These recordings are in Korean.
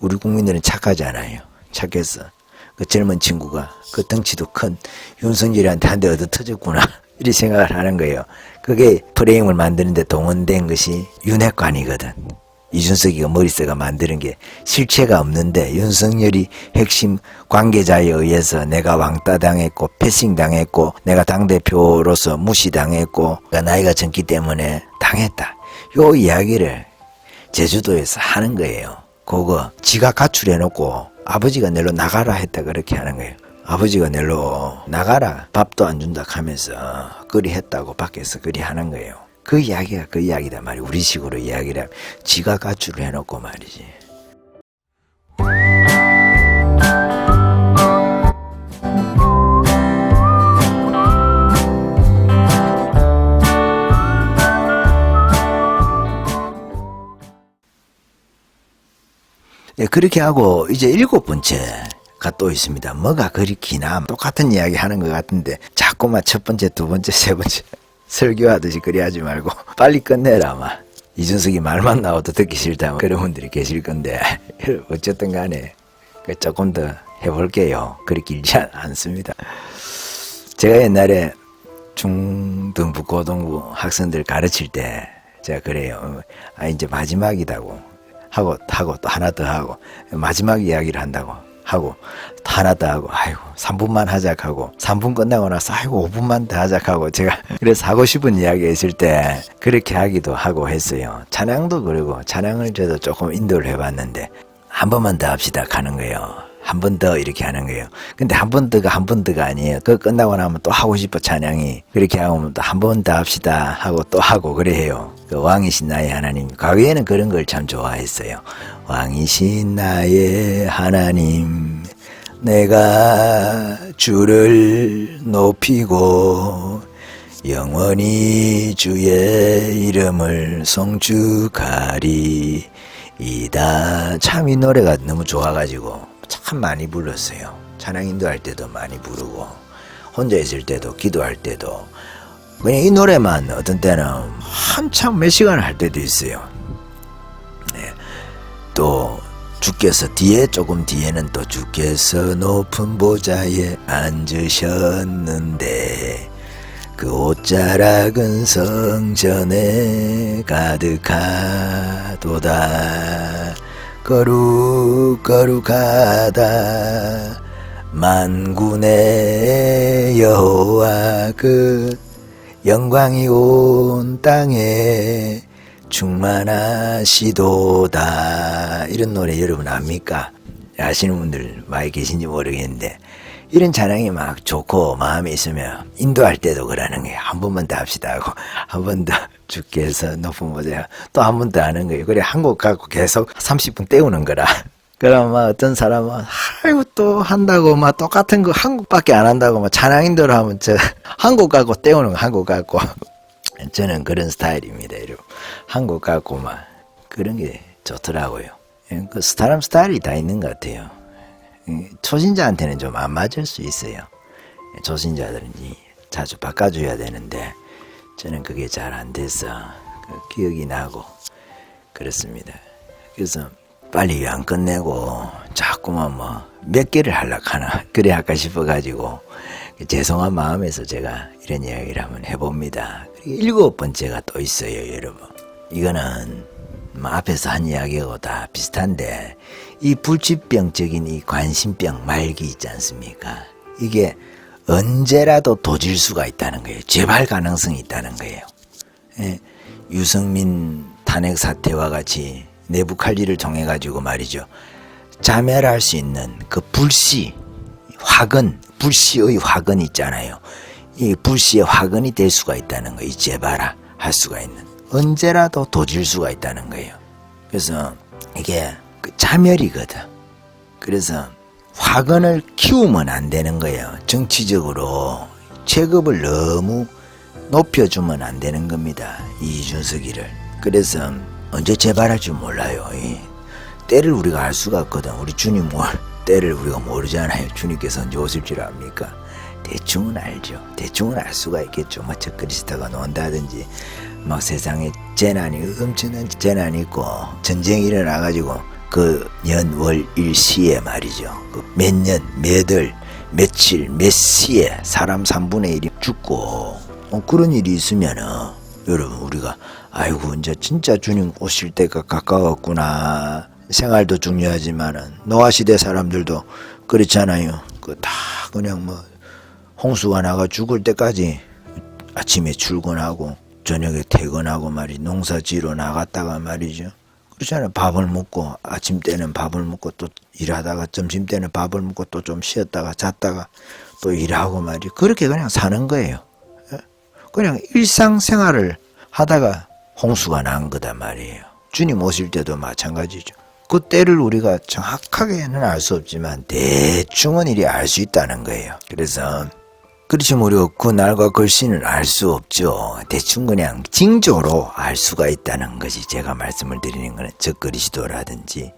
우리 국민들은 착하잖아요. 착해서 그 젊은 친구가 그 덩치도 큰 윤석열이한테 한 대 얻어 터졌구나 이렇게 생각을 하는 거예요. 그게 프레임을 만드는데 동원된 것이 윤핵관이거든. 이준석이가 머릿속가 만드는 게 실체가 없는데 윤석열이 핵심 관계자에 의해서 내가 왕따 당했고 패싱 당했고 내가 당대표로서 무시당했고 나이가 젊기 때문에 당했다. 요 이야기를 제주도에서 하는 거예요. 그거 지가 가출해 놓고 아버지가 내로 나가라 했다 그렇게 하는 거예요. 아버지가 내로 나가라 밥도 안 준다 하면서 그리 했다고 밖에서 그리 하는 거예요. 그 이야기가 그 이야기다 말이야. 우리 식으로 이야기를 하면 지가 가출을 해놓고 말이지. 그렇게 하고 이제 일곱 번째가 또 있습니다. 뭐가 그리 기나 똑같은 이야기 하는 것 같은데 자꾸만 첫 번째, 두 번째, 세 번째 설교하듯이 그리 하지 말고 빨리 끝내라 아마. 이준석이 말만 나와도 듣기 싫다 그런 분들이 계실 건데 어쨌든 간에 그 조금 더 해볼게요. 그리 길지 않- 않습니다. 제가 옛날에 중등부 고등부 학생들 가르칠 때 제가 그래요. 아 이제 마지막이다고 하고 하고 또 하나 더 하고 마지막 이야기를 한다고 하고 또 하나 더 하고 아이고 3분만 하자 하고 3분 끝나고 나서 아이고 5분만 더 하자 하고 제가 그래서 하고 싶은 이야기 있을 때 그렇게 하기도 하고 했어요. 찬양도 그러고 찬양을 저도 조금 인도를 해봤는데 한 번만 더 합시다 가는 거예요. 한 번 더 이렇게 하는 거예요. 근데 한 번 더가 한 번 더가 아니에요. 그거 끝나고 나면 또 하고 싶어 찬양이. 그렇게 하면 또 한 번 더 합시다 하고 또 하고 그래 해요. 그 왕이신 나의 하나님. 과거에는 그런 걸 참 좋아했어요. 왕이신 나의 하나님. 내가 주를 높이고 영원히 주의 이름을 송축하리 이다 참 이 노래가 너무 좋아가지고 참 많이 불렀어요 찬양 인도할 때도 많이 부르고 혼자 있을 때도 기도할 때도 그냥 이 노래만 어떤 때는 한참 몇 시간을 할 때도 있어요. 네. 또 주께서 뒤에 조금 뒤에는 또 주께서 높은 보좌에 앉으셨는데 그 옷자락은 성전에 가득하도다. 거룩 거룩하다. 만군의 여호와 그 영광이 온 땅에 충만하시도다 이런 노래 여러분 압니까? 아시는 분들 많이 계신지 모르겠는데 이런 찬양이 막 좋고 마음에 있으면 인도할 때도 그러는 거예요. 한 번만 더 합시다 하고 한 번 더 주께서 높은 보자 또 한 번 더 하는 거예요. 그래 한곡 갖고 계속 30분 때우는 거라. 그럼 막 어떤 사람은 아이고 또 한다고 막 똑같은 거한 곡밖에 안 한다고 막 찬양 인도를 하면 저한곡 갖고 때우는 거한곡 갖고 저는 그런 스타일입니다. 여러분 한곡 갖고 막 그런 게 좋더라고요. 예, 그 사람 스타일이 다 있는 것 같아요. 이 초신자한테는 좀 안 맞을 수 있어요. 초신자들은 이 자주 바꿔줘야 되는데 저는 그게 잘 안 돼서 그 기억이 나고 그렇습니다. 그래서 빨리 안 끝내고 자꾸만 뭐 몇 개를 하려고 하나 그래 할까 싶어가지고 죄송한 마음에서 제가 이런 이야기를 한번 해봅니다. 일곱 번째가 또 있어요, 여러분. 이거는 뭐 앞에서 한 이야기하고 다 비슷한데 이 불치병적인 이 관심병 말기 있지 않습니까? 이게 언제라도 도질 수가 있다는 거예요. 재발 가능성이 있다는 거예요. 예, 유승민 탄핵 사태와 같이 내부 칼리를 통해 가지고 말이죠. 자멸할 수 있는 그 불씨, 화근, 불씨의 화근 있잖아요. 이 불씨의 화근이 될 수가 있다는 거예요. 이 재발화 할 수가 있는. 언제라도 도질 수가 있다는 거예요. 그래서 이게 그 자멸이거든. 그래서 화근을 키우면 안 되는 거예요. 정치적으로 체급을 너무 높여주면 안 되는 겁니다. 이준석이를. 그래서 언제 재발할 줄 몰라요. 이 때를 우리가 알 수가 없거든. 우리 주님 뭘 때를 우리가 모르잖아요. 주님께서 언제 오실 줄 압니까? 대충은 알죠. 대충은 알 수가 있겠죠. 뭐저 그리스도가 논다든지 막 세상에 재난이 엄청난 재난이 있고 전쟁이 일어나가지고 그 년, 월, 일, 시에 말이죠. 그 몇 년, 몇월, 며칠, 몇 시에 사람 3분의 1이 죽고 어, 그런 일이 있으면은 여러분 우리가 아이고 이제 진짜 주님 오실 때가 가까웠구나. 생활도 중요하지만은 노아 시대 사람들도 그렇잖아요. 그 다 그냥 뭐 홍수가 나가 죽을 때까지 아침에 출근하고 저녁에 퇴근하고 말이 농사 지러 나갔다가 말이죠. 그렇잖아요. 밥을 먹고 아침 때는 밥을 먹고 또 일하다가 점심 때는 밥을 먹고 또 좀 쉬었다가 잤다가 또 일하고 말이 그렇게 그냥 사는 거예요. 예? 그냥 일상생활을 하다가 홍수가 난 거다 말이에요. 주님 오실 때도 마찬가지죠. 그 때를 우리가 정확하게는 알 수 없지만 대충은 이리 알수 있다는 거예요. 그래서 그렇지만 우리가 그 날과 글씨는 알 수 없죠. 대충 그냥 징조로 알 수가 있다는 것이 제가 말씀을 드리는 거는 저 그리스도라든지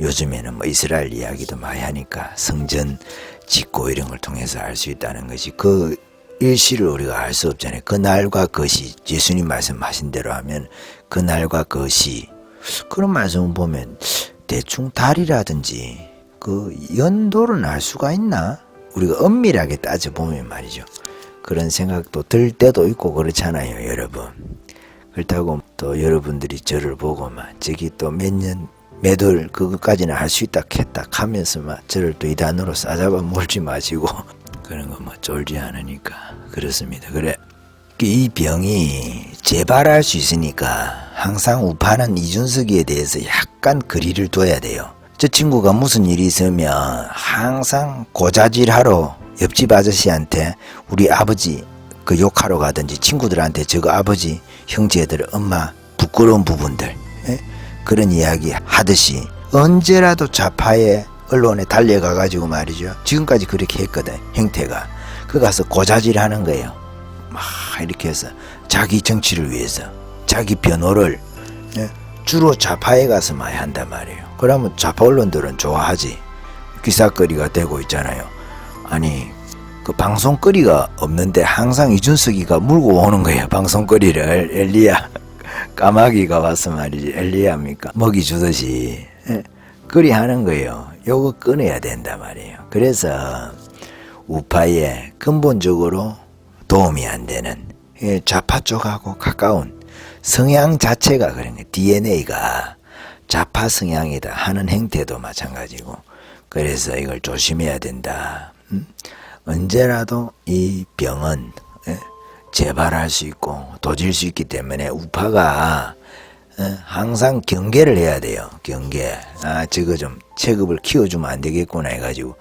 요즘에는 뭐 이스라엘 이야기도 많이 하니까 성전 짓고 이런 걸 통해서 알 수 있다는 것이 그 일시를 우리가 알 수 없잖아요. 그 날과 것이 예수님 말씀하신 대로 하면 그 날과 것이 그런 말씀을 보면 대충 달이라든지 그 연도를 알 수가 있나? 우리가 엄밀하게 따져보면 말이죠. 그런 생각도 들 때도 있고 그렇잖아요, 여러분. 그렇다고 또 여러분들이 저를 보고 막 저기 또 몇 년, 몇월 그것까지는 할 수 있다 했다 하면서 막 저를 또 이단으로 싸잡아 몰지 마시고 그런 거 뭐 쫄지 않으니까 그렇습니다. 그래. 이 병이 재발할 수 있으니까 항상 우파는 이준석이에 대해서 약간 거리를 둬야 돼요. 저 친구가 무슨 일이 있으면 항상 고자질하러 옆집 아저씨한테 우리 아버지 그 욕하러 가든지 친구들한테 저거 아버지 형제들 엄마 부끄러운 부분들 예? 그런 이야기 하듯이 언제라도 좌파의 언론에 달려가 가지고 말이죠 지금까지 그렇게 했거든 형태가 그 가서 고자질하는 거예요 막 이렇게 해서 자기 정치를 위해서 자기 변호를 예? 주로 좌파에 가서 많이 한단 말이에요. 그러면 좌파 언론들은 좋아하지. 기사거리가 되고 있잖아요. 아니 그 방송거리가 없는데 항상 이준석이가 물고 오는 거예요. 방송거리를 엘리야 까마귀가 와서 말이지 엘리야입니까 먹이 주듯이 예? 거리 하는 거예요. 요거 끊어야 된단 말이에요. 그래서 우파에 근본적으로 도움이 안 되는 예, 좌파 쪽하고 가까운 성향 자체가 그런 거예요. DNA가 좌파 성향이다 하는 행태도 마찬가지고 그래서 이걸 조심해야 된다. 음? 언제라도 이 병은 예, 재발할 수 있고 도질 수 있기 때문에 우파가 예, 항상 경계를 해야 돼요. 경계. 아 저거 좀 체급을 키워주면 안 되겠구나 해가지고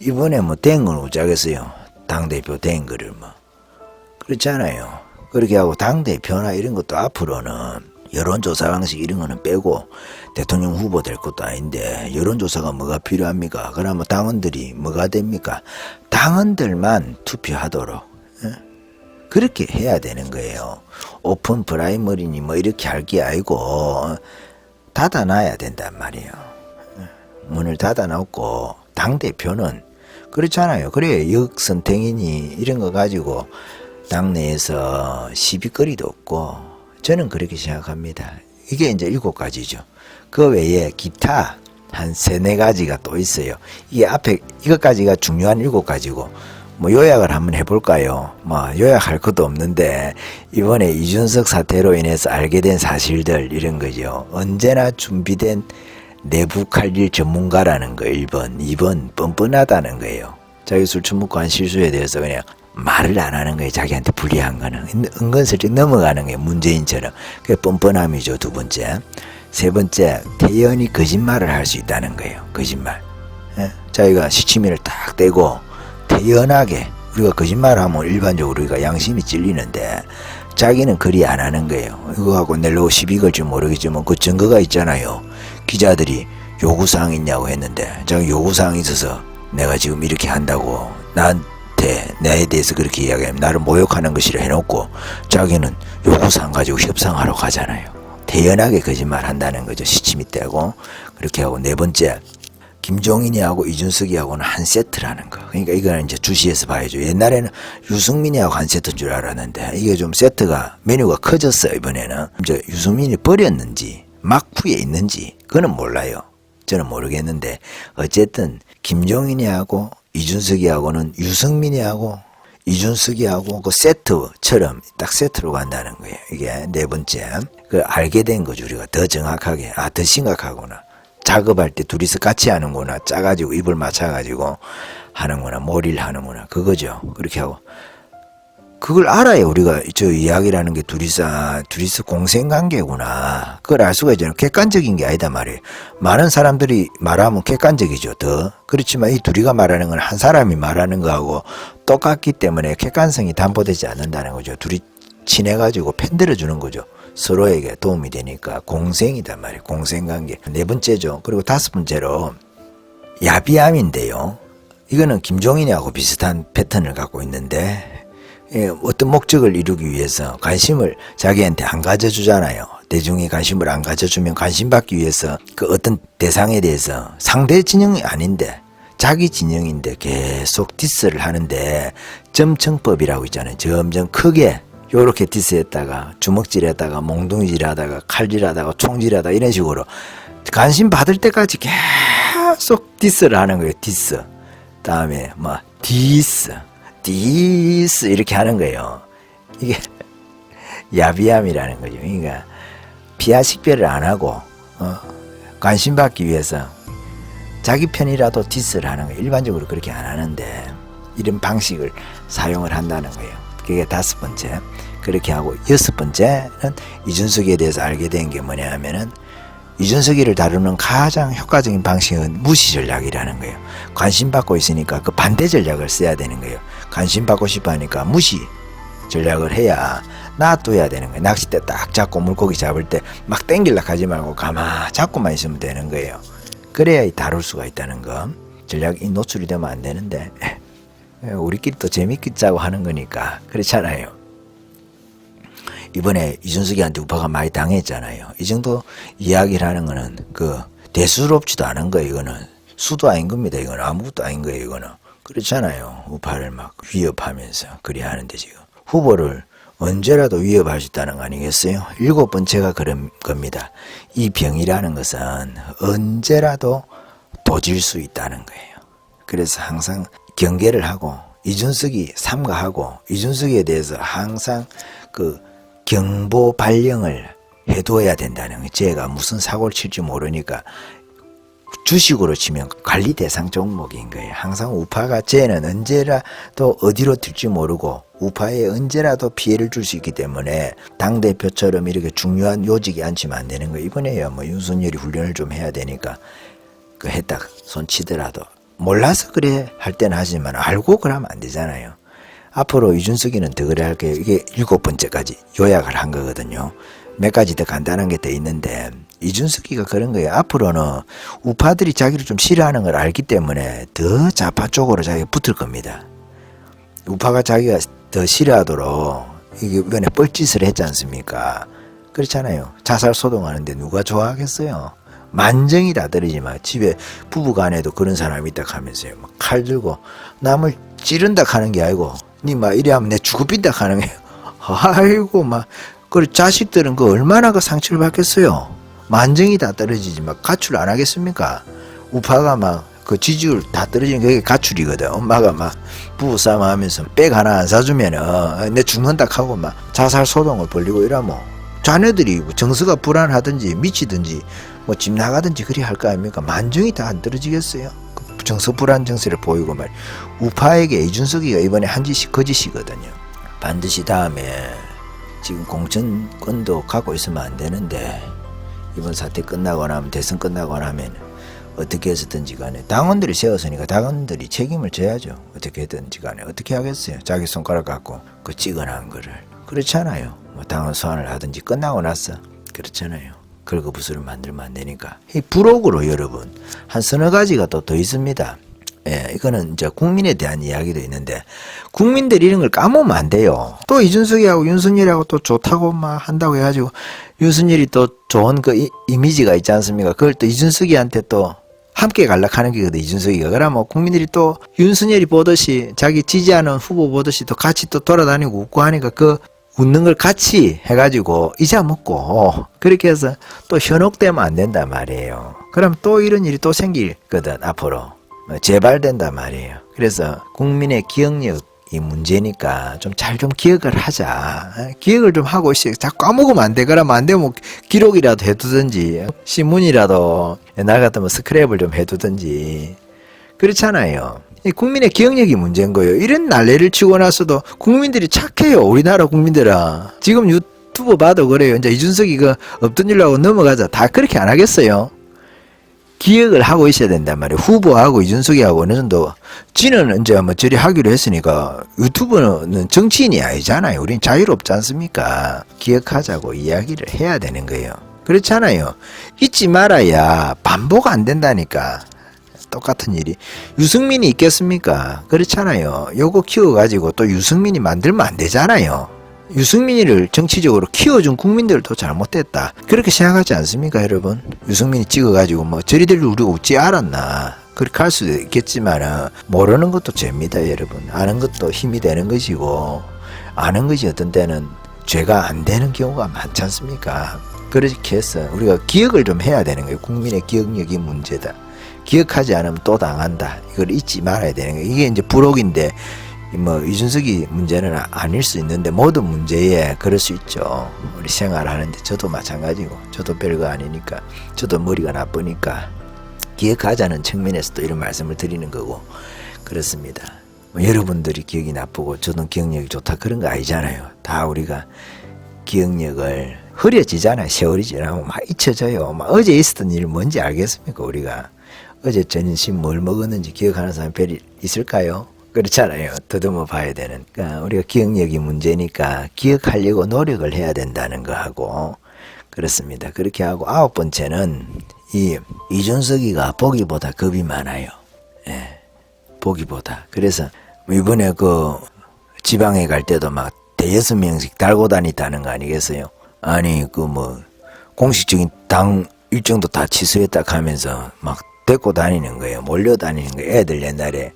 이번에 뭐 된 건 어쩌겠어요. 당 대표 된 거를 뭐 그렇잖아요. 그렇게 하고 당대표나 이런 것도 앞으로는 여론조사 방식 이런 거는 빼고 대통령 후보 될 것도 아닌데 여론조사가 뭐가 필요합니까? 그러면 당원들이 뭐가 됩니까? 당원들만 투표하도록 예? 그렇게 해야 되는 거예요. 오픈 프라이머리니 뭐 이렇게 할 게 아니고 닫아놔야 된단 말이에요. 예? 문을 닫아놓고 당대표는 그렇잖아요. 그래 역선택이니 이런 거 가지고 당내에서 시비거리도 없고 저는 그렇게 생각합니다. 이게 이제 일곱 가지죠. 그 외에 기타 한 세네 가지가 또 있어요. 이 앞에 이것까지가 중요한 일곱 가지고 뭐 요약을 한번 해볼까요? 뭐 요약할 것도 없는데 이번에 이준석 사태로 인해서 알게 된 사실들 이런 거죠. 언제나 준비된 내부 칼질 전문가라는 거 1번, 2번 뻔뻔하다는 거예요. 자기 술 처먹고 한 실수에 대해서 그냥 말을 안 하는 거예요. 자기한테 불리한 거는 은근슬쩍 넘어가는 거예요. 문재인처럼 그게 뻔뻔함이죠. 두 번째, 세 번째 태연이 거짓말을 할 수 있다는 거예요. 거짓말. 예? 자기가 시치미를 딱 떼고 태연하게 우리가 거짓말하면 일반적으로 우리가 양심이 찔리는데 자기는 그리 안 하는 거예요. 이거 갖고 낼로 시비 걸지 모르겠지만 그 증거가 있잖아요. 기자들이 요구사항 있냐고 했는데 자기 요구사항 있어서 내가 지금 이렇게 한다고 나한테 나에 대해서 그렇게 이야기하면 나를 모욕하는 것이라 해놓고 자기는 요구사항 가지고 협상하러 가잖아요. 태연하게 거짓말 한다는 거죠. 시침이 떼고 그렇게 하고 네 번째 김종인이하고 이준석이하고는 한 세트라는 거. 그러니까 이거는 이제 주시해서 봐야죠. 옛날에는 유승민이하고 한 세트인 줄 알았는데 이게 좀 세트가 메뉴가 커졌어요 이번에는. 이제 유승민이 버렸는지 막후에 있는지 그거는 몰라요. 저는 모르겠는데 어쨌든 김종인이하고 이준석이하고는 유승민이하고 이준석이하고 그 세트처럼 딱 세트로 간다는 거예요. 이게 네 번째. 그 알게 된 거죠. 우리가 더 정확하게. 아, 더 심각하구나. 작업할 때 둘이서 같이 하는구나. 짜가지고 입을 맞춰가지고 하는구나. 몰이를 하는구나. 그거죠. 그렇게 하고. 그걸 알아야 우리가 저 이야기라는 게 둘이서, 아, 둘이서 공생 관계구나. 그걸 알 수가 있잖아요. 객관적인 게 아니다 말이에요. 많은 사람들이 말하면 객관적이죠. 더. 그렇지만 이 둘이가 말하는 건 한 사람이 말하는 거하고 똑같기 때문에 객관성이 담보되지 않는다는 거죠. 둘이 친해가지고 편들어 주는 거죠. 서로에게 도움이 되니까 공생이단 말이에요. 공생 관계. 네 번째죠. 그리고 다섯 번째로 야비함인데요. 이거는 김종인이하고 비슷한 패턴을 갖고 있는데 예, 어떤 목적을 이루기 위해서 관심을 자기한테 안 가져주잖아요. 대중이 관심을 안 가져주면 관심 받기 위해서 그 어떤 대상에 대해서 상대 진영이 아닌데 자기 진영인데 계속 디스를 하는데 점청법이라고 있잖아요. 점점 크게 요렇게 디스했다가 주먹질했다가 몽둥이질하다가 칼질하다가 총질하다 이런 식으로 관심 받을 때까지 계속 디스를 하는 거예요. 디스. 다음에 뭐 디스, 디스 이렇게 하는 거예요. 이게 야비함이라는 거죠. 그러니까 피하 식별을 안 하고 어, 관심 받기 위해서 자기 편이라도 디스를 하는 거예요. 일반적으로 그렇게 안 하는데 이런 방식을 사용을 한다는 거예요. 그게 다섯 번째. 그렇게 하고 여섯 번째는 이준석에 대해서 알게 된 게 뭐냐 하면은 이준석이를 다루는 가장 효과적인 방식은 무시 전략이라는 거예요. 관심 받고 있으니까 그 반대 전략을 써야 되는 거예요. 관심 받고 싶어 하니까 무시 전략을 해야 놔둬야 되는 거예요. 낚싯대 딱 잡고 물고기 잡을 때 막 땡길라 하지 말고 가만 잡고만 있으면 되는 거예요. 그래야 이 다룰 수가 있다는 거. 전략이 노출이 되면 안 되는데 우리끼리 또 재밌게 짜고 하는 거니까 그렇잖아요. 이번에 이준석이한테 우파가 많이 당했잖아요. 이 정도 이야기를 하는 거는 그 대수롭지도 않은 거예요. 이거는 수도 아닌 겁니다. 이거는 아무것도 아닌 거예요. 이거는 그렇잖아요. 우파를 막 위협하면서 그리 하는데 지금 후보를 언제라도 위협할 수 있다는 거 아니겠어요? 일곱 번째가 그런 겁니다. 이 병이라는 것은 언제라도 도질 수 있다는 거예요. 그래서 항상 경계를 하고 이준석이 삼가하고 이준석에 대해서 항상 그 경보 발령을 해둬야 된다는 거예요. 제가 무슨 사고를 칠지 모르니까 주식으로 치면 관리 대상 종목인 거예요. 항상 우파가 쟤는 언제라도 어디로 튈지 모르고 우파에 언제라도 피해를 줄 수 있기 때문에 당 대표처럼 이렇게 중요한 요직에 앉히면 안 되는 거예요. 이번에야 뭐 윤석열이 훈련을 좀 해야 되니까 그 했다 손 치더라도 몰라서 그래 할 때는 하지만 알고 그러면 안 되잖아요. 앞으로 이준석이는 더 그래 할게요. 이게 일곱 번째까지 요약을 한 거거든요. 몇 가지 더 간단한 게 더 있는데 이준석이가 그런 거예요. 앞으로는 우파들이 자기를 좀 싫어하는 걸 알기 때문에 더 좌파 쪽으로 자기가 붙을 겁니다. 우파가 자기가 더 싫어하도록 이게 이번에 뻘짓을 했지 않습니까? 그렇잖아요. 자살 소동하는데 누가 좋아하겠어요? 만정이 다 떨어지만 집에 부부간에도 그런 사람이 있다 하면서요. 막 칼 들고 남을 찌른다 하는 게 아니고 니막 이래 하면 내 죽어 빈다 하는 게 아이고 막 그 자식들은 그 얼마나 그 상처를 받겠어요. 만정이 다 떨어지지 막 가출 안 하겠습니까? 우파가 막 그 지지율 다 떨어지는 게 가출이거든. 엄마가 막 부부싸움 하면서 백 하나 안 사주면은 내 죽는다 하고 막 자살 소동을 벌리고 이러면 자녀들이 정서가 불안하든지 미치든지 뭐 집 나가든지 그리 할 거 아닙니까? 만정이 다 안 떨어지겠어요? 그 정서 불안 정세를 보이고 말 우파에게 이준석이가 이번에 한 짓이 거짓이거든요. 반드시 다음에 지금 공천권도 갖고 있으면 안 되는데 이번 사태 끝나고 나면 대선 끝나고 나면 어떻게 해서든지 간에 당원들이 세웠으니까 당원들이 책임을 져야죠. 어떻게 해든지 간에 어떻게 하겠어요. 자기 손가락 갖고 그 찍어놓은 거를 그렇잖아요. 뭐 당원 소환을 하든지 끝나고 났어. 그렇잖아요. 긁어부스를 만들면 안 되니까. 이 부록으로 여러분 한 서너 가지가 또 더 있습니다. 예, 이거는 이제 국민에 대한 이야기도 있는데 국민들이 이런 걸 까먹으면 안 돼요. 또 이준석이하고 윤석열이하고 또 좋다고 막 한다고 해가지고 윤석열이 또 좋은 그 이, 이미지가 있지 않습니까? 그걸 또 이준석이한테 또 함께 갈락하는 게거든 이준석이가 그러면 국민들이 또 윤석열이 보듯이 자기 지지하는 후보 보듯이 또 같이 또 돌아다니고 웃고 하니까 그 웃는 걸 같이 해가지고 이자 먹고 그렇게 해서 또 현혹되면 안 된단 말이에요. 그럼 또 이런 일이 또 생기거든 앞으로 어, 재발된단 말이에요. 그래서 국민의 기억력이 문제니까 좀 잘좀 기억을 하자. 어, 기억을 좀 하고. 자꾸 까먹으면 안 돼. 그러면 안 되면 뭐 기록이라도 해두든지 신문이라도 옛날 같으면 스크랩을 좀 해두든지 그렇잖아요. 이 국민의 기억력이 문제인 거예요. 이런 난리를 치고 나서도 국민들이 착해요. 우리나라 국민들은. 지금 유튜브 봐도 그래요. 이제 이준석이 그 없던 일로 하고 넘어가자. 다 그렇게 안 하겠어요. 기억을 하고 있어야 된단 말이에요. 후보하고 이준석이하고 어느 정도 지는 이제 뭐 저리 하기로 했으니까 유튜브는 정치인이 아니잖아요. 우린 자유롭지 않습니까? 기억하자고 이야기를 해야 되는 거예요. 그렇잖아요. 잊지 말아야 반복 안 된다니까. 똑같은 일이 유승민이 있겠습니까? 그렇잖아요. 요거 키워가지고 또 유승민이 만들면 안 되잖아요. 유승민이를 정치적으로 키워준 국민들도 잘못됐다. 그렇게 생각하지 않습니까, 여러분? 유승민이 찍어가지고 뭐 저리들 우리가 웃지 않았나. 그렇게 할 수도 있겠지만 모르는 것도 죄입니다, 여러분. 아는 것도 힘이 되는 것이고 아는 것이 어떤 때는 죄가 안 되는 경우가 많지 않습니까? 그렇게 해서 우리가 기억을 좀 해야 되는 거예요. 국민의 기억력이 문제다. 기억하지 않으면 또 당한다. 이걸 잊지 말아야 되는 거예요. 이게 이제 부록인데 뭐 이준석이 문제는 아- 아닐 수 있는데 모든 문제에 그럴 수 있죠. 우리 생활하는데 저도 마찬가지고 저도 별거 아니니까 저도 머리가 나쁘니까 기억하자는 측면에서도 이런 말씀을 드리는 거고 그렇습니다. 뭐 여러분들이 기억이 나쁘고 저도 기억력이 좋다 그런 거 아니잖아요. 다 우리가 기억력을 흐려지잖아요. 세월이 지나면 막 잊혀져요. 막 어제 있었던 일 뭔지 알겠습니까 우리가 어제 점심 뭘 먹었는지 기억하는 사람 별이 있을까요? 그렇잖아요. 더듬어 봐야 되는. 그러니까 우리가 기억력이 문제니까 기억하려고 노력을 해야 된다는 거 하고 그렇습니다. 그렇게 하고 아홉 번째는 이 이준석이가 보기보다 겁이 많아요. 예, 보기보다. 그래서 이번에 그 지방에 갈 때도 막 대여섯 명씩 달고 다니다는 거 아니겠어요? 아니 그 뭐 공식적인 당 일정도 다 취소했다 하면서 막 데리고 다니는 거예요. 몰려 다니는 거예요. 애들 옛날에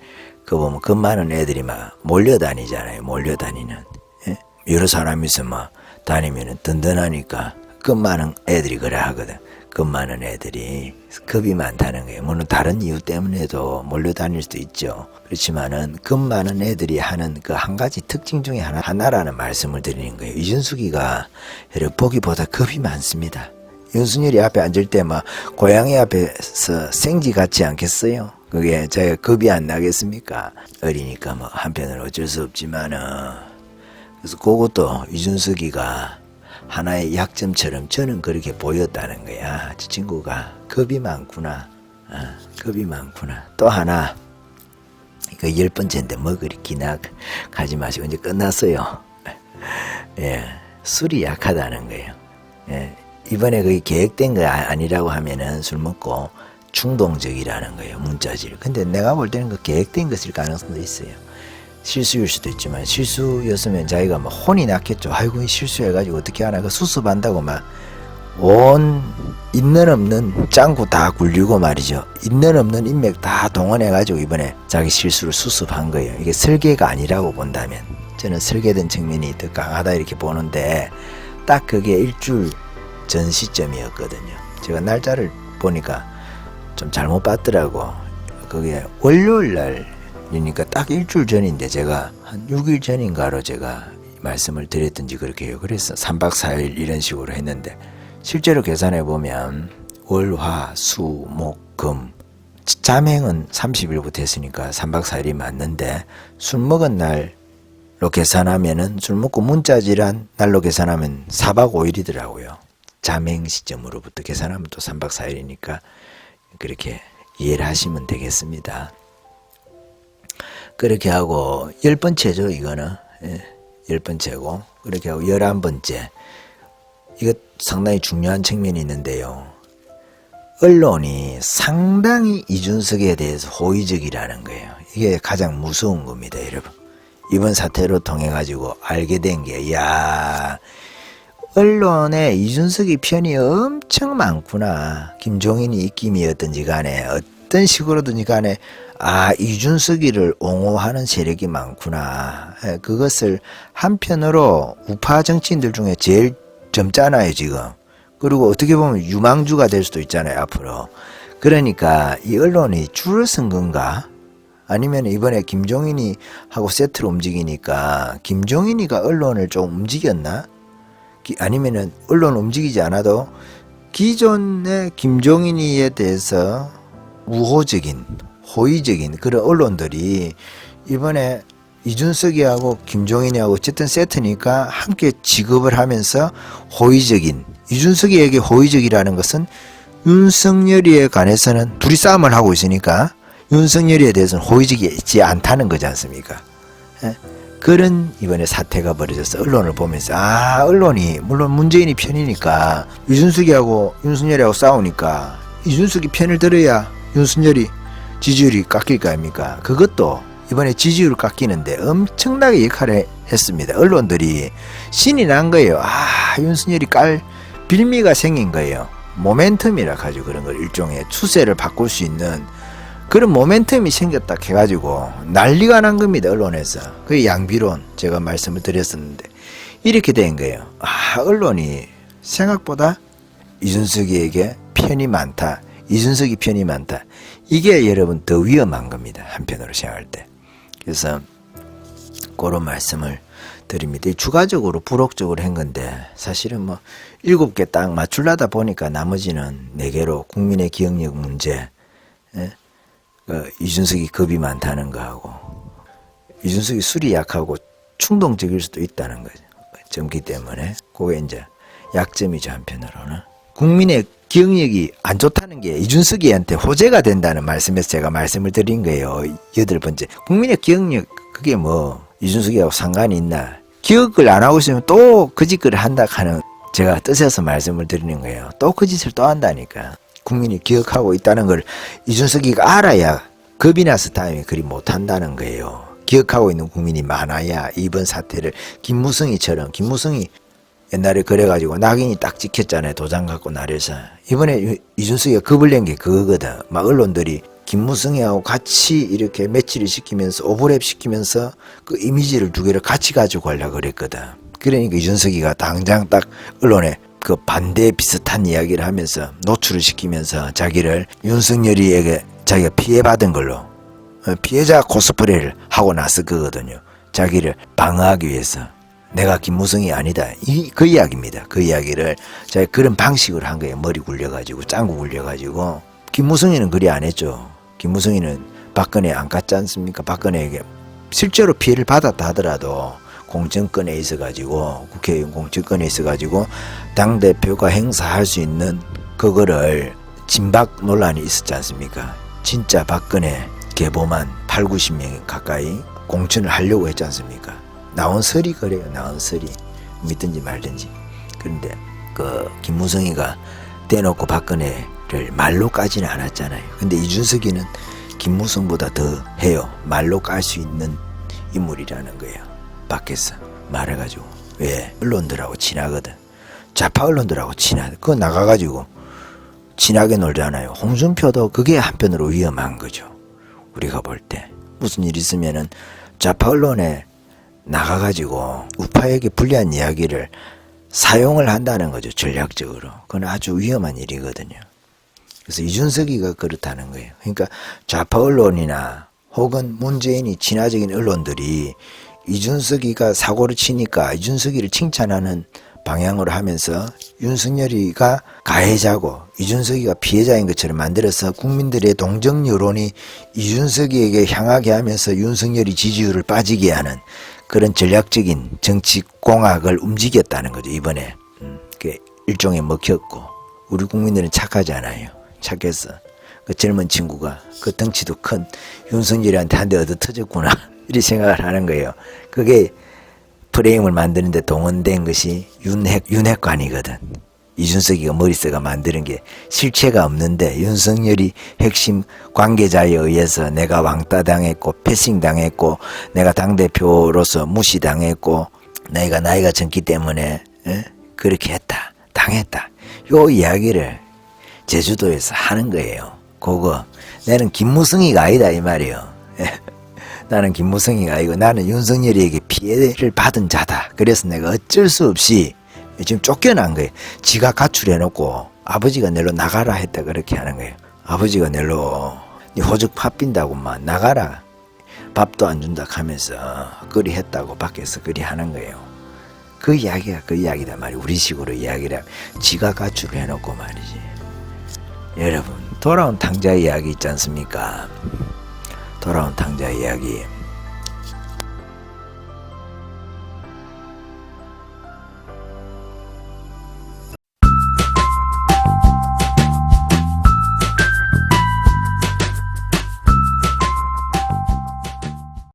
그 보면 그 많은 애들이 막 몰려 다니잖아요. 몰려 다니는. 예? 여러 사람 있으면 막 다니면은 든든하니까 그 많은 애들이 그래 하거든. 그 많은 애들이 겁이 많다는 거예요. 물론 다른 이유 때문에도 몰려 다닐 수도 있죠. 그렇지만은 그 많은 애들이 하는 그 한 가지 특징 중에 하나 하나라는 말씀을 드리는 거예요. 이준숙이가 여러분 보기보다 겁이 많습니다. 윤순열이 앞에 앉을 때 막 고양이 앞에서 생쥐 같지 않겠어요? 그게 제가 겁이 안 나겠습니까? 어리니까 뭐 한편으로 어쩔 수 없지만은 그래서 그것도 이준석이가 하나의 약점처럼 저는 그렇게 보였다는 거야. 저 친구가 겁이 많구나. 아, 겁이 많구나. 또 하나 그 열 번째인데 뭐 그리 기나 가지 마시고 이제 끝났어요. 예, 술이 약하다는 거예요. 예, 이번에 그게 계획된 거 아- 아니라고 하면은 술 먹고 충동적이라는 거예요. 문자질. 근데 내가 볼 때는 그 계획된 것일 가능성도 있어요. 실수일 수도 있지만 실수였으면 자기가 막 혼이 났겠죠. 아이고 이 실수해가지고 어떻게 하나 그 수습한다고 막 온 있는 없는 짱구 다 굴리고 말이죠. 있는 없는 인맥 다 동원해가지고 이번에 자기 실수를 수습한 거예요. 이게 설계가 아니라고 본다면 저는 설계된 측면이 더 강하다 이렇게 보는데 딱 그게 일주일 전 시점이었거든요. 제가 날짜를 보니까 좀 잘못 봤더라고. 그게 월요일 날이니까 딱 일주일 전인데 제가 한 6일 전인가로 제가 말씀을 드렸든지 그렇게 해요. 그래서 3박 4일 이런 식으로 했는데 실제로 계산해 보면 월, 화, 수, 목, 금 자맹은 30일부터 했으니까 3박 4일이 맞는데 술 먹은 날로 계산하면은 술 먹고 문자질한 날로 계산하면 4박 5일이더라고요. 자맹 시점으로부터 계산하면 또 3박 4일이니까 그렇게 이해를 하시면 되겠습니다. 그렇게 하고 열 번째죠 이거는 예, 열 번째고 그렇게 하고 열한 번째 이거 상당히 중요한 측면이 있는데요. 언론이 상당히 이준석에 대해서 호의적이라는 거예요. 이게 가장 무서운 겁니다, 여러분. 이번 사태로 통해 가지고 알게 된 게, 야 언론에 이준석이 편이 엄청 많구나. 김종인이 입김이었든지 간에 어떤 식으로든지 간에 아 이준석이를 옹호하는 세력이 많구나. 예, 그것을 한편으로 우파 정치인들 중에 제일 젊잖아요 지금. 그리고 어떻게 보면 유망주가 될 수도 있잖아요 앞으로. 그러니까 이 언론이 줄을 쓴 건가? 아니면 이번에 김종인이 하고 세트로 움직이니까 김종인이가 언론을 좀 움직였나? 기- 아니면은 언론 움직이지 않아도 기존의 김종인이에 대해서 우호적인 호의적인 그런 언론들이 이번에 이준석이하고 김종인이하고 어쨌든 세트니까 함께 지급을 하면서 호의적인 이준석이에게 호의적이라는 것은 윤석열이에 관해서는 둘이 싸움을 하고 있으니까 윤석열이에 대해서는 호의적이지 않다는 거지 않습니까? 예? 그런 이번에 사태가 벌어져서 언론을 보면서 아 언론이 물론 문재인이 편이니까 이준석이하고 윤석열이하고 싸우니까 이준석이 편을 들어야 윤석열이 지지율이 깎일 거 아닙니까? 그것도 이번에 지지율 깎이는데 엄청나게 역할을 했습니다. 언론들이 신이 난 거예요. 아 윤석열이 깔 빌미가 생긴 거예요. 모멘텀이라 가지고 그런 걸 일종의 추세를 바꿀 수 있는 그런 모멘텀이 생겼다 해가지고 난리가 난 겁니다 언론에서. 그 양비론 제가 말씀을 드렸었는데. 이렇게 된 거예요. 아 언론이 생각보다 이준석이에게 편이 많다. 이준석이 편이 많다. 이게 여러분 더 위험한 겁니다 한편으로 생각할 때. 그래서 그런 말씀을 드립니다. 이 주가적으로 부록적으로 한 건데 사실은 뭐 일곱 개 딱 맞출라다 보니까 나머지는 네 개로 국민의 기억력 문제, 예? 그 이준석이 겁이 많다는 거하고 이준석이 술이 약하고 충동적일 수도 있다는 거죠. 점기 때문에 그게 이제 약점이죠 한편으로는 국민의 기억력이 안 좋다는 게 이준석이한테 호재가 된다는 말씀에서 제가 말씀을 드린 거예요. 여덟 번째 국민의 기억력 그게 뭐 이준석이하고 상관이 있나 기억을 안 하고 있으면 또 그 짓을 한다 하는 제가 뜻에서 말씀을 드리는 거예요. 또 그 짓을 또 한다니까 국민이 기억하고 있다는 걸 이준석이가 알아야 겁이 나서 다음에 그리 못한다는 거예요. 기억하고 있는 국민이 많아야 이번 사태를 김무성이처럼 김무성이 옛날에 그래가지고 낙인이 딱 찍혔잖아요. 도장 갖고 나래서 이번에 유- 이준석이가 겁을 낸 게 그거거든. 막 언론들이 김무성이하고 같이 이렇게 매치를 시키면서 오버랩 시키면서 그 이미지를 두 개를 같이 가지고 가려고 그랬거든. 그러니까 이준석이가 당장 딱 언론에 그 반대 비슷한 이야기를 하면서 노출을 시키면서 자기를 윤석열이에게 자기가 피해받은 걸로 어, 피해자 코스프레를 하고 나서 그거든요. 자기를 방어하기 위해서 내가 김무성이 아니다. 이 그 이야기입니다. 그 이야기를 제가 그런 방식으로 한 거예요. 머리 굴려가지고 짱구 굴려가지고 김무성이는 그리 안 했죠. 김무성이는 박근혜 안 갔지 않습니까? 박근혜에게 실제로 피해를 받았다 하더라도 공천권에 있어 가지고 국회의원 공천권에 있어 가지고 당 대표가 행사할 수 있는 그거를 진박 논란이 있었지 않습니까? 진짜 박근혜 개보만 8, 90명 가까이 공천을 하려고 했지 않습니까? 나온 설이 그래요. 나온 설이 믿든지 말든지. 그런데 그 김무성이가 대놓고 박근혜를 말로까지는 않았잖아요. 근데 이준석이는 김무성보다 더 해요. 말로 깔 수 있는 인물이라는 거예요. 밖에서 말해가지고 왜 언론들하고 친하거든. 좌파 언론들하고 친하다. 그거 나가가지고 친하게 놀잖아요. 홍준표도 그게 한편으로 위험한 거죠. 우리가 볼 때 무슨 일 있으면은 좌파 언론에 나가가지고 우파에게 불리한 이야기를 사용을 한다는 거죠 전략적으로. 그건 아주 위험한 일이거든요. 그래서 이준석이가 그렇다는 거예요. 그러니까 좌파 언론이나 혹은 문재인이 친화적인 언론들이 이준석이가 사고를 치니까 이준석이를 칭찬하는 방향으로 하면서 윤석열이가 가해자고 이준석이가 피해자인 것처럼 만들어서 국민들의 동정 여론이 이준석이에게 향하게 하면서 윤석열이 지지율을 빠지게 하는 그런 전략적인 정치 공학을 움직였다는 거죠 이번에. 음, 그 일종의 먹혔고. 우리 국민들은 착하지 않아요. 착해서 그 젊은 친구가 그 덩치도 큰 윤석열이한테 한 대 얻어 터졌구나 이렇게 생각을 하는 거예요 그게 프레임을 만드는데 동원된 것이 윤핵, 윤핵관이거든. 이준석이가 머릿속에 만드는 게 실체가 없는데 윤석열이 핵심 관계자에 의해서 내가 왕따 당했고 패싱 당했고 내가 당 대표로서 무시 당했고 내가 나이가 젊기 때문에 에? 그렇게 했다. 당했다. 요 이야기를 제주도에서 하는 거예요. 고거. 나는 김무성이가 아니다 이 말이요. 나는 김무성이가 아니고 나는 윤석열이에게 피해를 받은 자다. 그래서 내가 어쩔 수 없이 지금 쫓겨난 거예요. 지가 가출해놓고 아버지가 내로 나가라 했다 그렇게 하는 거예요. 아버지가 내로 호적 팥빈다고만 나가라. 밥도 안 준다 하면서 그리 했다고 밖에서 그리 하는 거예요. 그 이야기가 그 이야기다 말이야. 우리 식으로 이야기를 지가 가출해놓고 말이지. 여러분 돌아온 탕자 이야기 있지 않습니까? 돌아온 탕자 이야기